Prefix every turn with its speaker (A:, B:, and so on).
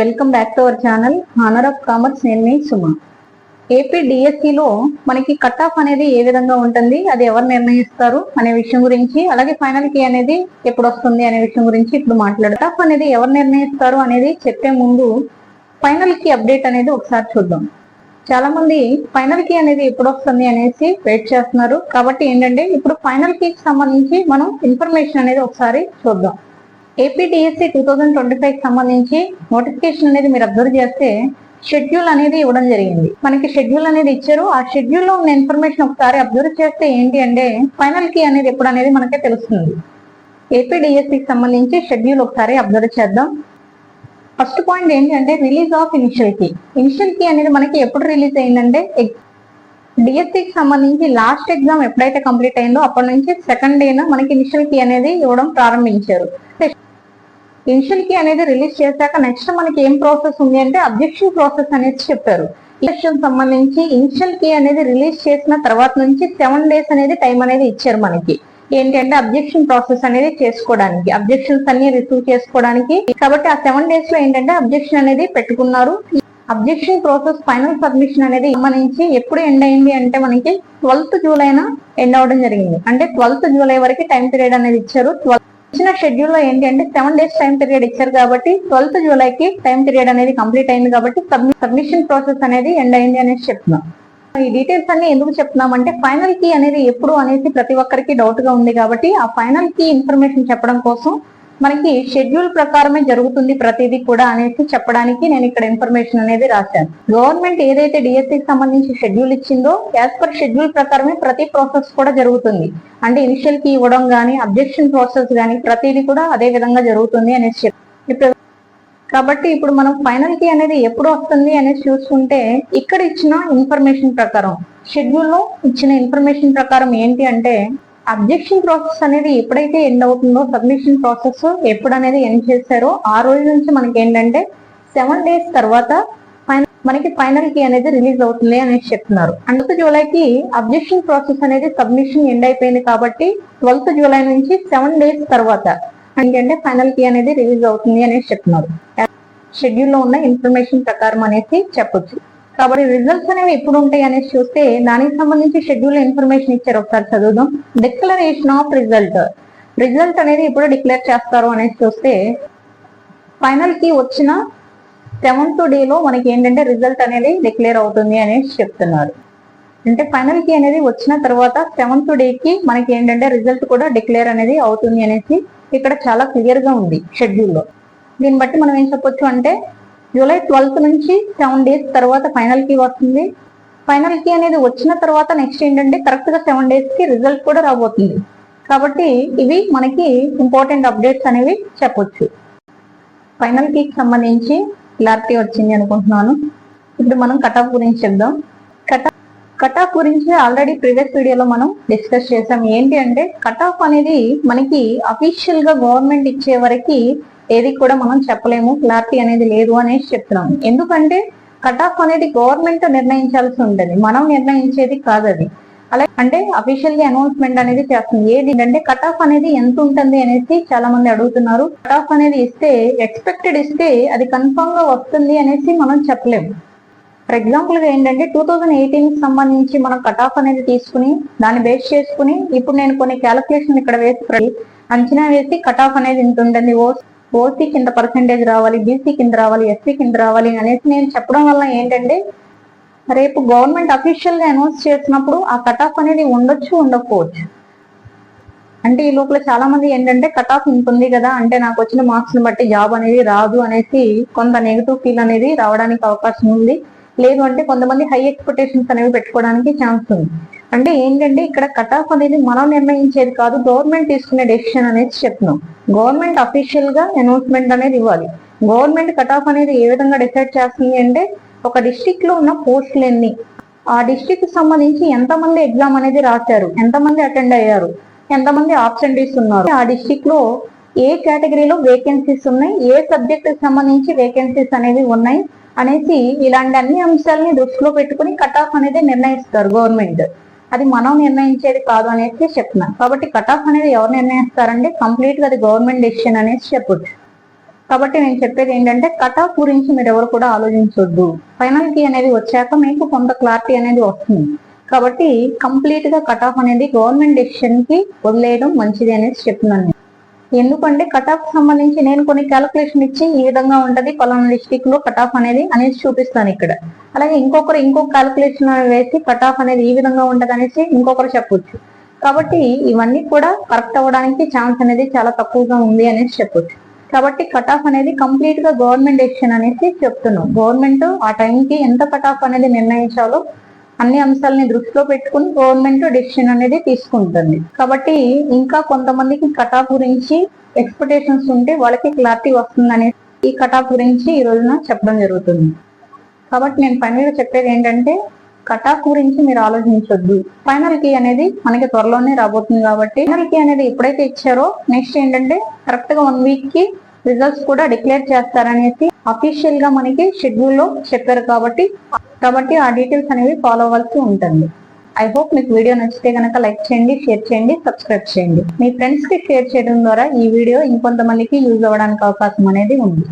A: Welcome back to our channel honour of commerce నేను మీ Suma. AP డిఎస్సిలో మనకి కట్ ఆఫ్ అనేది ఏ విధంగా ఉంటుంది అది ఎవరు నిర్ణయిస్తారు అనే విషయం గురించి అలాగే ఫైనల్కి అనేది ఎప్పుడు వస్తుంది అనే విషయం గురించి ఇప్పుడు మాట్లాడు కట్ ఆఫ్ అనేది ఎవరు నిర్ణయిస్తారు అనేది చెప్పే ముందు ఫైనల్కి అప్డేట్ అనేది ఒకసారి చూద్దాం. చాలా మంది ఫైనల్కి అనేది ఎప్పుడు వస్తుంది అనేసి వెయిట్ చేస్తున్నారు. కాబట్టి ఏంటంటే ఇప్పుడు ఫైనల్కి సంబంధించి మనం ఇన్ఫర్మేషన్ అనేది ఒకసారి చూద్దాం. APTSC two thousand twenty five సంబంధించి నోటిఫికేషన్ అనేది మీరు అబ్జర్వ్ చేస్తే షెడ్యూల్ అనేది ఇవ్వడం జరిగింది. మనకి షెడ్యూల్ అనేది ఇచ్చారు. ఆ షెడ్యూల్లో ఉన్న ఇన్ఫర్మేషన్ ఒకసారి అబ్జర్వ్ చేస్తే ఏంటి అంటే ఫైనల్కి అనేది ఎప్పుడు అనేది మనకే తెలుస్తుంది. ఏపీడిఎస్సికి సంబంధించి షెడ్యూల్ ఒకసారి అబ్జర్వ్ చేద్దాం. ఫస్ట్ పాయింట్ ఏంటంటే release of initial key. Initial key అనేది మనకి ఎప్పుడు రిలీజ్ అయిందంటే డిఎస్సికి సంబంధించి లాస్ట్ ఎగ్జామ్ ఎప్పుడైతే కంప్లీట్ అయిందో అప్పటి నుంచి సెకండ్ డేన మనకి ఇనిషియల్ కీ అనేది ఇవ్వడం ప్రారంభించారు. ఇనిషియల్కి అనేది రిలీజ్ చేశాక నెక్స్ట్ మనకి ఏం ప్రాసెస్ ఉంది అంటే అబ్జెక్షన్ ప్రాసెస్ అనేది చెప్పారు. ఎలక్షన్ సంబంధించి ఇనిషియల్కి అనేది రిలీజ్ చేసిన తర్వాత నుంచి సెవెన్ డేస్ అనేది టైం అనేది ఇచ్చారు మనకి. ఏంటంటే అబ్జెక్షన్ ప్రాసెస్ అనేది చేసుకోవడానికి. అబ్జెక్షన్స్ అన్ని రిసీవ్ చేసుకోవడానికి. కాబట్టి ఆ సెవెన్ డేస్లో ఏంటంటే అబ్జెక్షన్ అనేది పెట్టుకున్నారు. అబ్జెక్షన్ ప్రాసెస్ ఫైనల్ సబ్మిషన్ అనేది సంబంధించి ఎప్పుడు ఎండ్ అయింది అంటే మనకి ట్వెల్త్ జూలైన ఎండ్ అవడం జరిగింది. అంటే ట్వెల్త్ జూలై వరకు టైం పీరియడ్ అనేది ఇచ్చారు. ఇచ్చిన షెడ్యూల్లో ఏంటి అంటే సెవెన్ డేస్ టైం పీరియడ్ ఇచ్చారు కాబట్టి ట్వెల్త్ జూలైకి టైం పీరియడ్ అనేది కంప్లీట్ అయింది కాబట్టి సబ్మిషన్ ప్రాసెస్ అనేది ఎండ్ అయింది అనేసి చెప్తున్నాం. ఈ డీటెయిల్స్ అన్ని ఎందుకు చెప్తున్నాం అంటే ఫైనల్ కీ అనేది ఎప్పుడు అనేసి ప్రతి ఒక్కరికి డౌట్గా ఉంది కాబట్టి ఆ ఫైనల్ కీ ఇన్ఫర్మేషన్ చెప్పడం కోసం మనకి షెడ్యూల్ ప్రకారమే జరుగుతుంది ప్రతిదీ కూడా అనేసి చెప్పడానికి నేను ఇక్కడ ఇన్ఫర్మేషన్ అనేది రాశాను. గవర్నమెంట్ ఏదైతే డిఎస్సికి సంబంధించి షెడ్యూల్ ఇచ్చిందో యాజ్ పర్ షెడ్యూల్ ప్రకారమే ప్రతి ప్రాసెస్ కూడా జరుగుతుంది. అంటే ఇనిషియల్కి ఇవ్వడం కానీ అబ్జెక్షన్ ప్రాసెస్ కానీ ప్రతిదీ కూడా అదే విధంగా జరుగుతుంది అనేసి చెప్పి. ఇప్పుడు కాబట్టి ఇప్పుడు మనం ఫైనల్కి అనేది ఎప్పుడు వస్తుంది అనేసి చూసుకుంటే ఇక్కడ ఇచ్చిన ఇన్ఫర్మేషన్ ప్రకారం షెడ్యూల్లో ఇచ్చిన ఇన్ఫర్మేషన్ ప్రకారం ఏంటి అంటే అబ్జెక్షన్ ప్రాసెస్ అనేది ఎప్పుడైతే ఎండ్ అవుతుందో సబ్మిషన్ ప్రాసెస్ ఎప్పుడు అనేది ఎండ్ చేశారో ఆ రోజు నుంచి మనకి ఏంటంటే సెవెన్ డేస్ తర్వాత మనకి ఫైనల్కి అనేది రిలీజ్ అవుతుంది అనేసి చెప్తున్నారు. ట్వెల్త్ జూలైకి అబ్జెక్షన్ ప్రాసెస్ అనేది సబ్మిషన్ ఎండ్ అయిపోయింది కాబట్టి ట్వెల్త్ జూలై నుంచి సెవెన్ డేస్ తర్వాత ఏంటంటే ఫైనల్కి అనేది రిలీజ్ అవుతుంది అనేసి చెప్తున్నారు. షెడ్యూల్లో ఉన్న ఇన్ఫర్మేషన్ ప్రకారం అనేసి చెప్పొచ్చు. కాబట్టి రిజల్ట్స్ అనేవి ఎప్పుడు ఉంటాయి అనేసి చూస్తే దానికి సంబంధించి షెడ్యూల్ ఇన్ఫర్మేషన్ ఇచ్చారు ఒకసారి చదువుదాం. డిక్లరేషన్ ఆఫ్ రిజల్ట్ రిజల్ట్ అనేది ఎప్పుడు డిక్లేర్ చేస్తారు అనేసి చూస్తే ఫైనల్కి వచ్చిన సెవెంత్ డేలో మనకి ఏంటంటే రిజల్ట్ అనేది డిక్లేర్ అవుతుంది అనేసి చెప్తున్నారు. అంటే ఫైనల్కి అనేది వచ్చిన తర్వాత సెవెంత్ డే కి మనకి ఏంటంటే రిజల్ట్ కూడా డిక్లేర్ అనేది అవుతుంది అనేసి ఇక్కడ చాలా క్లియర్గా ఉంది షెడ్యూల్లో దీన్ని బట్టి మనం ఏం చెప్పొచ్చు అంటే జూలై ట్వెల్త్ నుంచి సెవెన్ డేస్ తర్వాత ఫైనల్కి వస్తుంది. ఫైనల్కి అనేది వచ్చిన తర్వాత నెక్స్ట్ ఏంటంటే కరెక్ట్గా సెవెన్ డేస్కి రిజల్ట్ కూడా రాబోతుంది. కాబట్టి ఇవి మనకి ఇంపార్టెంట్ అప్డేట్స్ అనేవి చెప్పొచ్చు. ఫైనల్కి సంబంధించి క్లారిటీ వచ్చింది అనుకుంటున్నాను. ఇప్పుడు మనం కటాఫ్ గురించి చెప్దాం. కట్ కట్ ఆఫ్ గురించి ఆల్రెడీ ప్రీవియస్ వీడియోలో మనం డిస్కస్ చేసాం. ఏంటి అంటే కట్ ఆఫ్ అనేది మనకి అఫీషియల్గా గవర్నమెంట్ ఇచ్చే వరకు ఏది కూడా మనం చెప్పలేము క్లారిటీ అనేది లేదు అనేసి చెప్తున్నాం ఎందుకంటే కట్ ఆఫ్ అనేది గవర్నమెంట్ నిర్ణయించాల్సి ఉంటుంది. మనం నిర్ణయించేది కాదు అది. అలాగే అంటే అఫీషియల్గా అనౌన్స్మెంట్ అనేది చేస్తుంది. ఏది అంటే కట్ ఆఫ్ అనేది ఎంత ఉంటుంది అనేసి చాలా మంది అడుగుతున్నారు. కట్ ఆఫ్ అనేది ఇస్తే ఎక్స్పెక్టెడ్ ఇస్తే అది కన్ఫర్మ్గా వస్తుంది అనేసి మనం చెప్పలేము. ఫర్ ఎగ్జాంపుల్గా ఏంటంటే టూ థౌజండ్ ఎయిటీన్కి సంబంధించి మనం కట్ ఆఫ్ అనేది తీసుకుని దాన్ని బేస్ చేసుకుని ఇప్పుడు నేను కొన్ని క్యాలిక్యులేషన్ ఇక్కడ వేసి అంచనా వేసి కట్ ఆఫ్ అనేది ఇంత ఉంటుంది. ఓ ఓసీ కింద పర్సెంటేజ్ రావాలి బీసీ కింద రావాలి ఎస్సీ కింద రావాలి అనేసి నేను చెప్పడం వల్ల ఏంటంటే రేపు గవర్నమెంట్ అఫీషియల్గా అనౌన్స్ చేసినప్పుడు ఆ కట్ ఆఫ్ అనేది ఉండొచ్చు ఉండకపోవచ్చు. అంటే ఈ లోపల చాలా మంది ఏంటంటే కట్ ఆఫ్ ఉంటుంది కదా అంటే నాకు వచ్చిన మార్క్స్ని బట్టి జాబ్ అనేది రాదు అనేసి కొంత నెగిటివ్ ఫీల్ అనేది రావడానికి అవకాశం ఉంది. లేదు అంటే కొంతమంది హై ఎక్స్పెక్టేషన్స్ అనేవి పెట్టుకోవడానికి ఛాన్స్ ఉంది. అంటే ఏంటంటే ఇక్కడ కట్ ఆఫ్ అనేది మనం నిర్ణయించేది కాదు గవర్నమెంట్ తీసుకునే డెసిషన్ అనేది చెప్తున్నాం గవర్నమెంట్ అఫీషియల్గా అనౌన్స్మెంట్ అనేది ఇవ్వాలి. గవర్నమెంట్ కట్ ఆఫ్ అనేది ఏ విధంగా డిసైడ్ చేస్తుంది అంటే ఒక డిస్టిక్లో ఉన్న పోస్టులు ఎన్ని? ఆ డిస్టిక్కి సంబంధించి ఎంతమంది ఎగ్జామ్ అనేది రాశారు? ఎంతమంది అటెండ్ అయ్యారు? ఎంతమంది ఆబ్సెంటీస్ ఉన్నారు? ఆ డిస్టిక్లో ఏ కేటగిరీలో వేకెన్సీస్ ఉన్నాయి? ఏ సబ్జెక్ట్కి సంబంధించి వేకెన్సీస్ అనేవి ఉన్నాయి? అనేసి ఇలాంటి అన్ని అంశాలని దృష్టిలో పెట్టుకుని కట్ ఆఫ్ అనేది నిర్ణయిస్తారు గవర్నమెంట్ అది మనం నిర్ణయించేది కాదు అనేసి చెప్తున్నాను కాబట్టి కట్ ఆఫ్ అనేది ఎవరు నిర్ణయిస్తారండి? కంప్లీట్గా అది గవర్నమెంట్ డెసిషన్ అనేసి చెప్పొచ్చు. కాబట్టి నేను చెప్పేది ఏంటంటే కట్ ఆఫ్ గురించి మీరు ఎవరు కూడా ఆలోచించొద్దు. ఫైనల్ అనేది వచ్చాక మీకు కొంత క్లారిటీ అనేది వస్తుంది. కాబట్టి కంప్లీట్గా కట్ ఆఫ్ అనేది గవర్నమెంట్ డెసిషన్కి వదిలేయడం మంచిది అనేసి చెప్తున్నాను నేను. ఎందుకంటే కట్ ఆఫ్ సంబంధించి నేను కొన్ని క్యాలిక్యులేషన్ ఇచ్చి ఈ విధంగా ఉంటది పలానా డిస్టిక్లో కట్ ఆఫ్ అనేది అనేది చూపిస్తాను ఇక్కడ. అలాగే ఇంకొకరు ఇంకొక క్యాలిక్యులేషన్ వేసి కట్ ఆఫ్ అనేది ఈ విధంగా ఉంటది అనేసి ఇంకొకరు చెప్పొచ్చు. కాబట్టి ఇవన్నీ కూడా కరెక్ట్ అవ్వడానికి ఛాన్స్ అనేది చాలా తక్కువగా ఉంది అనేసి చెప్పొచ్చు. కాబట్టి కట్ ఆఫ్ అనేది కంప్లీట్గా గవర్నమెంట్ డెసిషన్ అనేసి చెప్తున్నాం. గవర్నమెంట్ ఆ టైంకి ఎంత కట్ ఆఫ్ అనేది నిర్ణయించాలో అన్ని అంశాలని దృష్టిలో పెట్టుకుని గవర్నమెంట్ డెసిషన్ అనేది తీసుకుంటుంది. కాబట్టి ఇంకా కొంతమందికి కటాఫ్ గురించి ఎక్స్పెక్టేషన్స్ ఉంటే వాళ్ళకి క్లారిటీ వస్తుందనే ఈ కటాఫ్ గురించి ఈ రోజున చెప్పడం జరుగుతుంది. కాబట్టి నేను ఫైనల్ మీద చెప్పేది ఏంటంటే కటాఫ్ గురించి మీరు ఆలోచించొద్దు. ఫైనల్ కీ అనేది మనకి త్వరలోనే రాబోతుంది కాబట్టి ఫైనల్ కీ అనేది ఎప్పుడైతే ఇచ్చారో నెక్స్ట్ ఏంటంటే కరెక్ట్గా వన్ వీక్కి రిజల్ట్స్ కూడా డిక్లేర్ చేస్తారనేసి అఫీషియల్గా మనకి షెడ్యూల్లో చెప్పారు కాబట్టి కాబట్టి ఆ డీటెయిల్స్ అనేవి ఫాలో అవ్వాల్సి ఉంటుంది. ఐ హోప్ మీకు వీడియో నచ్చితే కనుక లైక్ చేయండి షేర్ చేయండి సబ్స్క్రైబ్ చేయండి. మీ ఫ్రెండ్స్కి షేర్ చేయడం ద్వారా ఈ వీడియో ఇంకొంతమందికి యూజ్ అవ్వడానికి అవకాశం అనేది ఉంది.